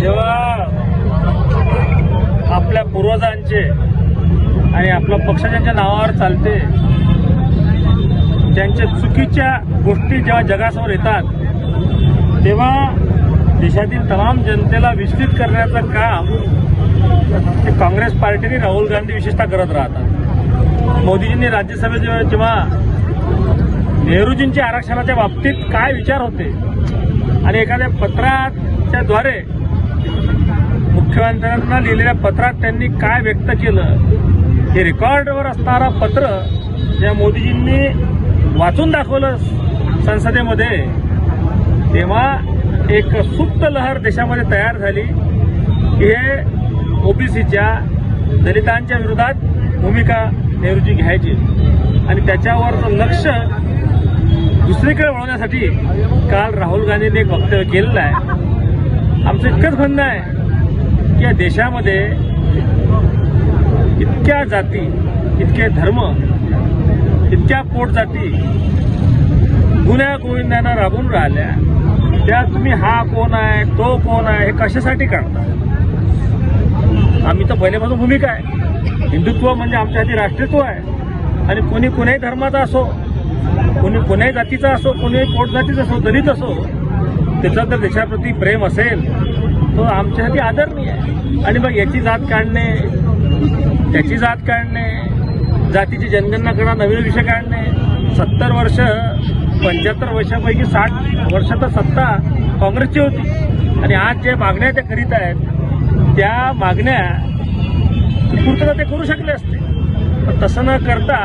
जेव्हा आपल्या पूर्वजांचे आणि आपल्या पक्ष ज्यांच्या नावावर चालते त्यांच्या चुकीच्या गोष्टी जेव्हा जगासमोर येतात तेव्हा देशातील तमाम जनतेला विस्तृत करण्याचं काम ते काँग्रेस पार्टीने राहुल गांधी विशेषतः करत राहतात. मोदीजींनी राज्यसभेत जेव्हा नेहरूजींच्या आरक्षणाच्या बाबतीत काय विचार होते आणि एखाद्या पत्राच्या द्वारे मुख्यमंत्र्यांना लिहिलेल्या पत्रात त्यांनी काय व्यक्त केलं हे रेकॉर्डवर असणारं पत्र ज्या मोदीजींनी वाचून दाखवलं संसदेमध्ये तेव्हा एक सुप्त लहर देशामध्ये तयार झाली हे ओबीसीच्या दलितांच्या विरोधात भूमिका नेहरूजी घ्यायची. आणि त्याच्यावरचं लक्ष दुसरीकडे वळवण्यासाठी काल राहुल गांधींनी एक वक्तव्य केलेलं आहे. आमचं इतकंच म्हणणं आहे या देशामध्ये इतक्या जाती इतके धर्म इतक्या पोटजाती गुन्ह्या गोविंदांना राबून राहिल्या. त्या तुम्ही हा कोण आहे तो कोण आहे हे कशासाठी काढता? आम्ही तर पहिल्यापासून भूमिका आहे. हिंदुत्व म्हणजे आमच्या हाती राष्ट्रीयत्व आहे. आणि कोणी कोणाही धर्माचा असो कोणी कोणाही जातीचा असो कोणी पोट जातीचा असो दलित असो त्याचा जर देशाप्रती प्रेम असेल. तो आमच्यासाठी आदरणीय आहे. आणि मग याची जात काढणे त्याची जात काढणे जातीची जनगणना करणं नवीन विषय काढणे सत्तर वर्ष पंच्याहत्तर वर्षापैकी साठ वर्ष तर सत्ता काँग्रेसची होती. आणि आज ज्या मागण्या त्या करीत आहेत त्या मागण्या पूर्तता ते करू शकले असते. पण तसं न करता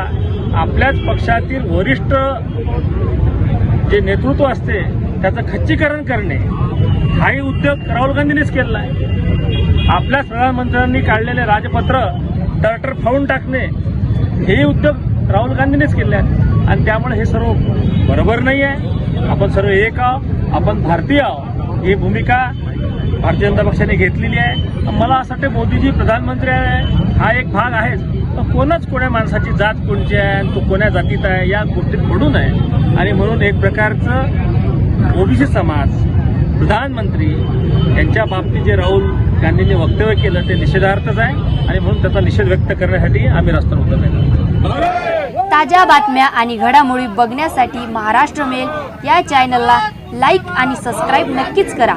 आपल्याच पक्षातील वरिष्ठ जे नेतृत्व असते त्याचं खच्चीकरण करणे उद्योग राहुल गांधींनीच केलेला आहे. आपल्याच प्रधानमंत्र्यांनी काढलेले राजपत्र टर्टर फाडून टाकणे हे उद्योग राहुल गांधींनीच केले आहेत. आणि त्यामुळे हे सर्व बरोबर नाही आहे. आपण सर्व एक आहोत. आपण भारतीय आहोत. ही भूमिका भारतीय जनता पक्षाने घेतलेली आहे. मला असं वाटतं मोदीजी प्रधानमंत्री आहे. हा एक भाग आहेच. पण कोणच कोण्या माणसाची जात कोणची आहे आणि तो कोण्या जातीत आहे या गोष्टीत पडू नये. आणि म्हणून एक प्रकारचं ओबीसी समाज प्रधानमंत्री यांच्या बाबतीत जे राहुल गांधींनी वक्तव्य केलं ते निषेधार्थच आहे आणि म्हणून त्याचा निषेध व्यक्त करण्यासाठी आम्ही रस्त्यावर उतरलेलो ताज्या बातम्या आणि घडामोडी बघण्यासाठी महाराष्ट्र मेल या चॅनलला लाईक आणि सबस्क्राईब नक्कीच करा.